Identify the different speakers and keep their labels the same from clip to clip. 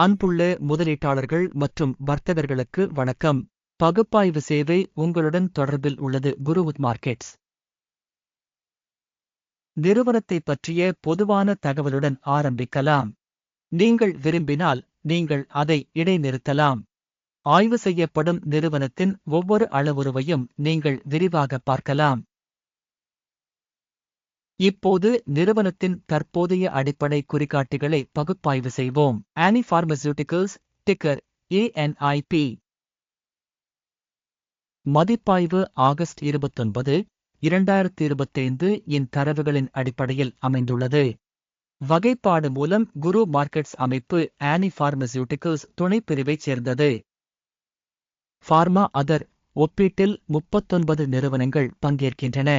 Speaker 1: அன்புள்ள முதலீட்டாளர்கள் மற்றும் வர்த்தகர்களுக்கு வணக்கம். பகுப்பாய்வு சேவை உங்களுடன் தொடர்பில் உள்ளது. Growth markets. நிறுவனத்தை பற்றிய பொதுவான தகவலுடன் ஆரம்பிக்கலாம். நீங்கள் விரும்பினால் நீங்கள் அதை இடைநிறுத்தலாம். ஆய்வு செய்யப்படும் நிறுவனத்தின் ஒவ்வொரு அளவுருவையும் நீங்கள் விரிவாக பார்க்கலாம். இப்போது நிறுவனத்தின் தற்போதைய அடிப்படை குறிகாட்டிகளை பகுப்பாய்வு செய்வோம். ஆனி பார்மசூட்டிகல்ஸ் டிக்கர் ஏஎன்ஐபி மதிப்பாய்வு ஆகஸ்ட் இருபத்தொன்பது இரண்டாயிரத்தி இருபத்தைந்து இன் தரவுகளின் அடிப்படையில் அமைந்துள்ளது. வகைப்பாடு மூலம் குரு மார்க்கெட்ஸ் அமைப்பு ஆனி பார்மசூட்டிகல்ஸ் துணைப்பிரிவைச் சேர்ந்தது. ஃபார்மா அதர் ஒப்பீட்டில் முப்பத்தொன்பது நிறுவனங்கள் பங்கேற்கின்றன.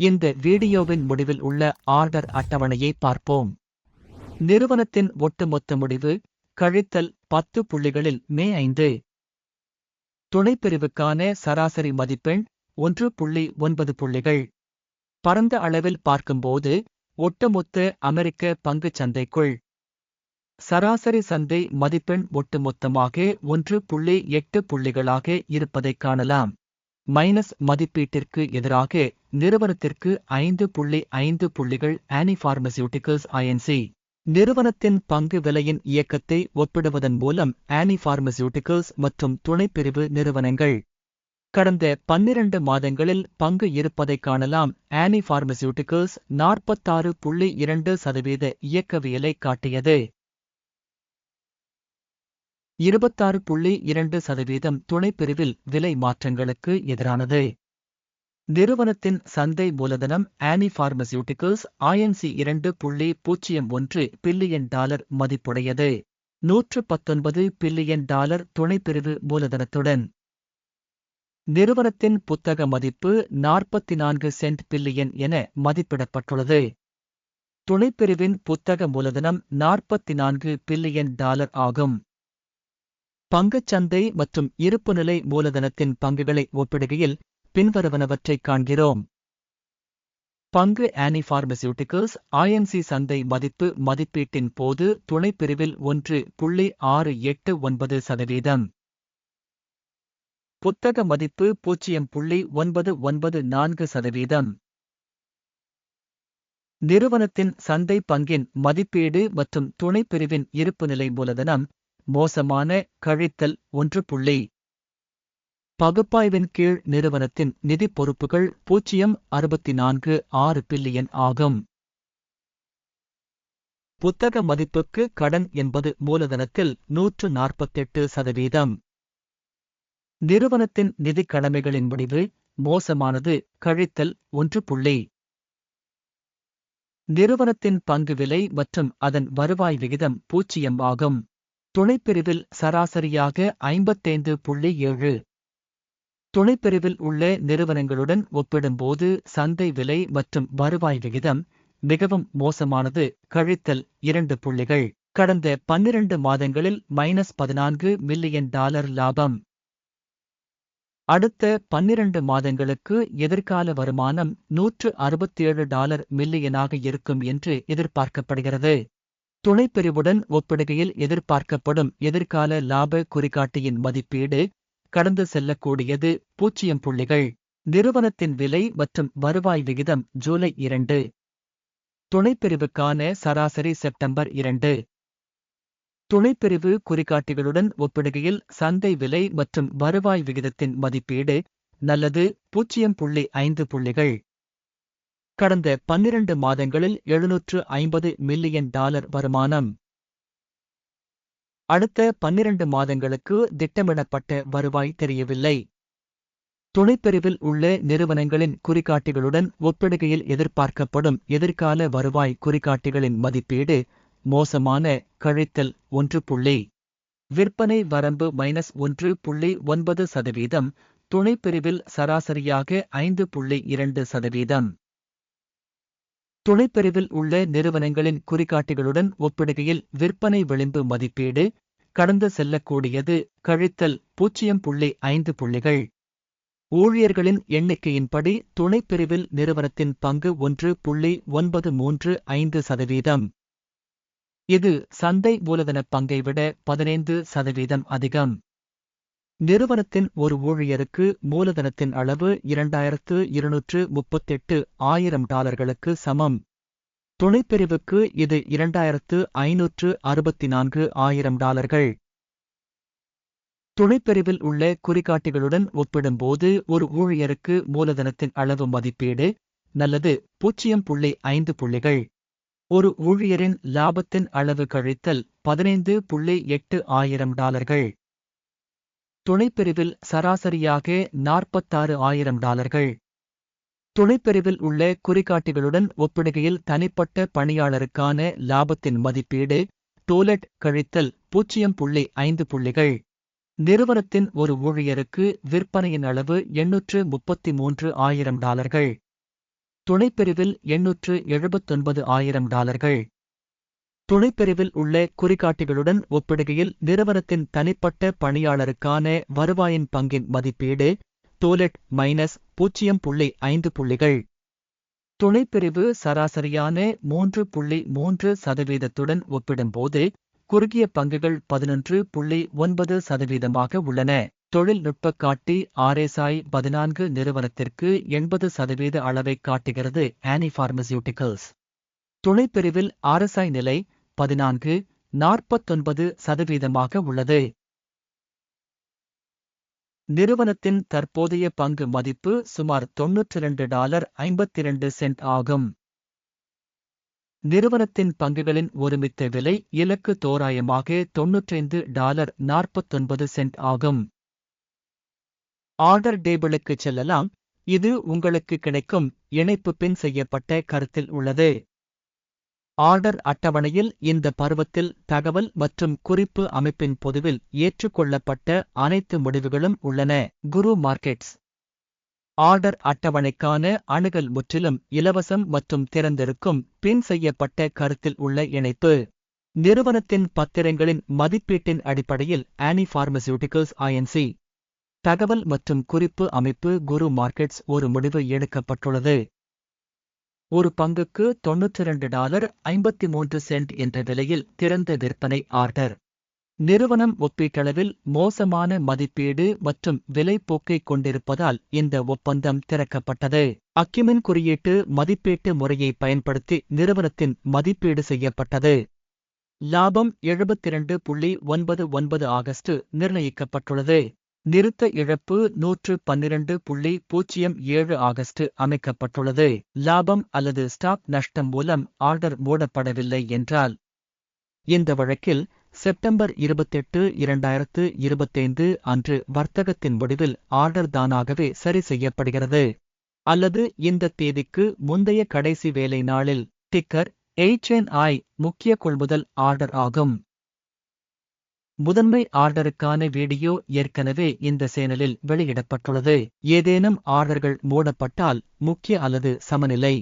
Speaker 1: இந்த வீடியோவின் முடிவில் உள்ள ஆர்டர் அட்டவணையை பார்ப்போம். நிறுவனத்தின் ஒட்டுமொத்த முடிவு கழித்தல் பத்து புள்ளிகளில் மே ஐந்து. துணைப்பிரிவுக்கான சராசரி மதிப்பெண் ஒன்று புள்ளி ஒன்பது புள்ளிகள். பரந்த அளவில் பார்க்கும்போது ஒட்டுமொத்த அமெரிக்க பங்குச் சந்தைக்குள். சராசரி சந்தை மதிப்பெண் ஒட்டுமொத்தமாக ஒன்று புள்ளி எட்டு புள்ளிகளாக இருப்பதைக் காணலாம். மைனஸ் மதிப்பீட்டிற்கு எதிராக நிறுவனத்திற்கு ஐந்து புள்ளி ஐந்து புள்ளிகள் ஆனி பார்மசியூட்டிகல்ஸ் ஐஎன்சி நிறுவனத்தின் பங்கு விலையின் இயக்கத்தை ஒப்பிடுவதன் மூலம் ஆனி பார்மசியூட்டிகல்ஸ் மற்றும் துணைப்பிரிவு நிறுவனங்கள். கடந்த பன்னிரண்டு மாதங்களில் பங்கு இருப்பதைக் காணலாம் ஆனி பார்மசியூட்டிகல்ஸ் நாற்பத்தாறு புள்ளி இரண்டு சதவீத இயக்கவியலை காட்டியது. இருபத்தாறு புள்ளி இரண்டு சதவீதம் துணைப்பிரிவில் விலை மாற்றங்களுக்கு எதிரானது. நிறுவனத்தின் சந்தை மூலதனம் ஆனி பார்மசியூட்டிகல்ஸ் ஐஎன்சி இரண்டு புள்ளி பூஜ்ஜியம் ஒன்று பில்லியன் டாலர் மதிப்புடையது. நூற்று பத்தொன்பது பில்லியன் டாலர் துணைப்பிரிவு மூலதனத்துடன். நிறுவனத்தின் புத்தக மதிப்பு நாற்பத்தி நான்கு சென்ட் பில்லியன் என மதிப்பிடப்பட்டுள்ளது. துணைப்பிரிவின் புத்தக மூலதனம் நாற்பத்தி நான்கு பில்லியன் டாலர் ஆகும். பங்குச்சந்தை மற்றும் இருப்புநிலை மூலதனத்தின் பங்குகளை ஒப்பிடுகையில் பின்வருவனவற்றைக் காண்கிறோம். பங்கு ஆனி பார்மசியூட்டிகல்ஸ் ஐஎன்சி சந்தை மதிப்பு மதிப்பீட்டின் போது துணைப்பிரிவில் ஒன்று புள்ளி ஆறு எட்டு ஒன்பது சதவீதம். புத்தக மதிப்பு பூஜ்ஜியம் புள்ளி ஒன்பது ஒன்பது நான்கு சதவீதம். நிறுவனத்தின் சந்தை பங்கின் மதிப்பீடு மற்றும் துணைப்பிரிவின் இருப்புநிலை மூலதனம் மோசமான கழித்தல் ஒன்று புள்ளி. பகுப்பாய்வின் கீழ் நிறுவனத்தின் நிதி பொறுப்புகள் பூஜ்ஜியம் அறுபத்தி நான்கு ஆறு பில்லியன் ஆகும். புத்தக மதிப்புக்கு கடன் என்பது மூலதனத்தில் நூற்று நாற்பத்தெட்டு சதவீதம். நிறுவனத்தின் நிதி கடமைகளின் முடிவு மோசமானது கழித்தல் ஒன்று புள்ளி. நிறுவனத்தின் பங்கு விலை மற்றும் அதன் வருவாய் விகிதம் பூஜ்ஜியம் ஆகும். துணைப்பிரிவில் சராசரியாக ஐம்பத்தைந்து புள்ளி ஏழு. துணைப்பிரிவில் உள்ள நிறுவனங்களுடன் ஒப்பிடும்போது சந்தை விலை மற்றும் வருவாய் விகிதம் மிகவும் மோசமானது. கழித்தல் இரண்டு புள்ளிகள். கடந்த பன்னிரண்டு மாதங்களில் மைனஸ் பதினான்கு மில்லியன் டாலர் லாபம். அடுத்த பன்னிரண்டு மாதங்களுக்கு எதிர்கால வருமானம் நூற்று அறுபத்தேழு டாலர் மில்லியனாக இருக்கும் என்று எதிர்பார்க்கப்படுகிறது. துணைப்பிரிவுடன் ஒப்பிடுகையில் எதிர்பார்க்கப்படும் எதிர்கால லாப குறிகாட்டியின் மதிப்பீடு கடந்து செல்லக்கூடியது பூஜ்ஜியம் புள்ளிகள் நிறுவனத்தின் விலை மற்றும் வருவாய் விகிதம் ஜூலை இரண்டு. துணைப்பிரிவுக்கான சராசரி செப்டம்பர் இரண்டு. துணைப்பிரிவு குறிகாட்டிகளுடன் ஒப்பிடுகையில் சந்தை விலை மற்றும் வருவாய் விகிதத்தின் மதிப்பீடு நல்லது பூஜ்ஜியம் புள்ளி ஐந்து புள்ளிகள். கடந்த பன்னிரண்டு மாதங்களில் எழுநூற்று ஐம்பது மில்லியன் டாலர் வருமானம். அடுத்த பன்னிரண்டு மாதங்களுக்கு திட்டமிடப்பட்ட வருவாய் தெரியவில்லை. துணைப்பிரிவில் உள்ள நிறுவனங்களின் குறிகாட்டிகளுடன் ஒப்பிடுகையில் எதிர்பார்க்கப்படும் எதிர்கால வருவாய் குறிகாட்டிகளின் மதிப்பீடு மோசமான கழித்தல் ஒன்று புள்ளி. விற்பனை வரம்பு மைனஸ் ஒன்று புள்ளி ஒன்பது சதவீதம் துணைப்பிரிவில் சராசரியாக ஐந்து புள்ளி இரண்டு சதவீதம். துணைப்பிரிவில் உள்ள நிறுவனங்களின் குறிகாட்டிகளுடன் ஒப்பிடுகையில் விற்பனை விளிம்பு மதிப்பீடு கடந்து செல்லக்கூடியது கழித்தல் பூஜ்ஜியம் புள்ளி ஐந்து புள்ளிகள். ஊழியர்களின் எண்ணிக்கையின்படி துணைப்பிரிவில் நிறுவனத்தின் பங்கு ஒன்று புள்ளி ஒன்பது மூன்று ஐந்து சதவீதம். இது சந்தை மூலதன பங்கை விட பதினைந்து சதவீதம் அதிகம். நிறுவனத்தின் ஒரு ஊழியருக்கு மூலதனத்தின் அளவு இரண்டாயிரத்து இருநூற்று முப்பத்தெட்டு ஆயிரம் டாலர்களுக்கு சமம். துணைப்பிரிவுக்கு இது இரண்டாயிரத்து ஐநூற்று அறுபத்தி நான்கு ஆயிரம் டாலர்கள். துணைப்பிரிவில் உள்ள குறிகாட்டிகளுடன் ஒப்பிடும்போது ஒரு ஊழியருக்கு மூலதனத்தின் அளவு மதிப்பீடு நல்லது பூஜ்ஜியம் புள்ளி ஐந்து புள்ளிகள். ஒரு ஊழியரின் லாபத்தின் அளவு கழித்தல் பதினைந்து புள்ளி எட்டு ஆயிரம் டாலர்கள். துணைப்பிரிவில் சராசரியாக நாற்பத்தாறு ஆயிரம் டாலர்கள். துணைப்பிரிவில் உள்ள குறிகாட்டிகளுடன் ஒப்பிடுகையில் தனிப்பட்ட பணியாளருக்கான லாபத்தின் மதிப்பீடு டோலட் கழித்தல் பூஜ்ஜியம் புள்ளி ஐந்து புள்ளிகள். நிறுவனத்தின் ஒரு ஊழியருக்கு விற்பனையின் அளவு எண்ணூற்று முப்பத்தி மூன்று ஆயிரம் டாலர்கள். துணைப்பிரிவில் எண்ணூற்று எழுபத்தொன்பது ஆயிரம் டாலர்கள். துணைப்பிரிவில் உள்ள குறிகாட்டிகளுடன் ஒப்பிடுகையில் நிறுவனத்தின் தனிப்பட்ட பணியாளருக்கான வருவாயின் பங்கின் மதிப்பீடு டோலெட் மைனஸ் பூஜ்ஜியம் புள்ளி ஐந்து புள்ளிகள். துணைப்பிரிவு சராசரியான மூன்று புள்ளி மூன்று சதவீதத்துடன் ஒப்பிடும்போது குறுகிய பங்குகள் பதினொன்று புள்ளி ஒன்பது சதவீதமாக உள்ளன. தொழில்நுட்ப காட்டி ஆர்எஸ்ஐ பதினான்கு நிறுவனத்திற்கு எண்பது சதவீத அளவை காட்டுகிறது ஆனி பார்மசியூட்டிகல்ஸ் துணைப்பிரிவில் ஆர்எஸ்ஐ நிலை பதினான்கு நாற்பத்தொன்பது சதவீதமாக உள்ளது. நிறுவனத்தின் தற்போதைய பங்கு மதிப்பு சுமார் தொன்னூற்றி இரண்டு டாலர் ஐம்பத்திரண்டு சென்ட் ஆகும். நிறுவனத்தின் பங்குகளின் ஒருமித்த விலை இலக்கு தோராயமாக தொன்னூற்றைந்து டாலர் நாற்பத்தொன்பது சென்ட் ஆகும். ஆர்டர் டேபிளுக்கு செல்லலாம். இது உங்களுக்கு கிடைக்கும் இணைப்பு பின் செய்யப்பட்ட கருத்தில் உள்ளது. ஆர்டர் அட்டவணையில் இந்த பருவத்தில் தகவல் மற்றும் குறிப்பு அமைப்பின் பொதுவில் ஏற்றுக்கொள்ளப்பட்ட அனைத்து முடிவுகளும் உள்ளன. குரு மார்க்கெட்ஸ். ஆர்டர் அட்டவணைக்கான அணுகல் முற்றிலும் இலவசம் மற்றும் திறந்திருக்கும் பின் செய்யப்பட்ட கருத்தில் உள்ள இணைப்பு. நிறுவனத்தின் பத்திரங்களின் மதிப்பீட்டின் அடிப்படையில் ஆனி பார்மசியூட்டிகல்ஸ் ஐஎன்சி தகவல் மற்றும் குறிப்பு அமைப்பு குரு மார்க்கெட்ஸ் ஒரு முடிவு எடுக்கப்பட்டுள்ளது. ஒரு பங்குக்கு தொன்னூற்றி இரண்டு டாலர் ஐம்பத்தி மூன்று சென்ட் என்ற விலையில் திறந்த விற்பனை ஆர்டர். நிறுவனம் ஒப்பீட்டளவில் மோசமான மதிப்பீடு மற்றும் விலைப்போக்கை கொண்டிருப்பதால் இந்த ஒப்பந்தம் திறக்கப்பட்டது. அக்கிமின் குறியீட்டு மதிப்பீட்டு முறையை பயன்படுத்தி நிறுவனத்தின் மதிப்பீடு செய்யப்பட்டது. லாபம் எழுபத்திரண்டு புள்ளி ஒன்பது ஒன்பது ஆகஸ்ட் நிர்ணயிக்கப்பட்டுள்ளது. நிறுத்த இழப்பு நூற்று பன்னிரண்டு புள்ளி பூஜ்ஜியம் ஏழு ஆகஸ்ட் அமைக்கப்பட்டுள்ளது. லாபம் அல்லது ஸ்டாக் நஷ்டம் மூலம் ஆர்டர் மூடப்படவில்லை என்றால் இந்த வழக்கில் செப்டம்பர் இருபத்தெட்டு இரண்டாயிரத்து இருபத்தைந்து அன்று வர்த்தகத்தின் முடிவில் ஆர்டர் தானாகவே சரி செய்யப்படுகிறது. அல்லது இந்த தேதிக்கு முந்தைய கடைசி வேலை நாளில் டிக்கர் ஐ முக்கிய கொள்முதல் ஆர்டர் ஆகும். முதன்மை ஆர்டருக்கான வீடியோ ஏற்கனவே இந்த சேனலில் வெளியிடப்பட்டுள்ளது. ஏதேனும் ஆர்டர்கள் மூடப்பட்டால் முக்கிய அல்லது சமநிலை.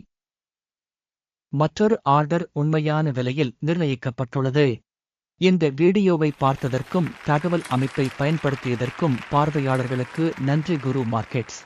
Speaker 1: மற்றொரு ஆர்டர் உண்மையான விலையில் நிர்ணயிக்கப்பட்டுள்ளது. இந்த வீடியோவை பார்த்ததற்கும் தகவல் அமைப்பை பயன்படுத்தியதற்கும் பார்வையாளர்களுக்கு நன்றி குரு மார்க்கெட்ஸ்.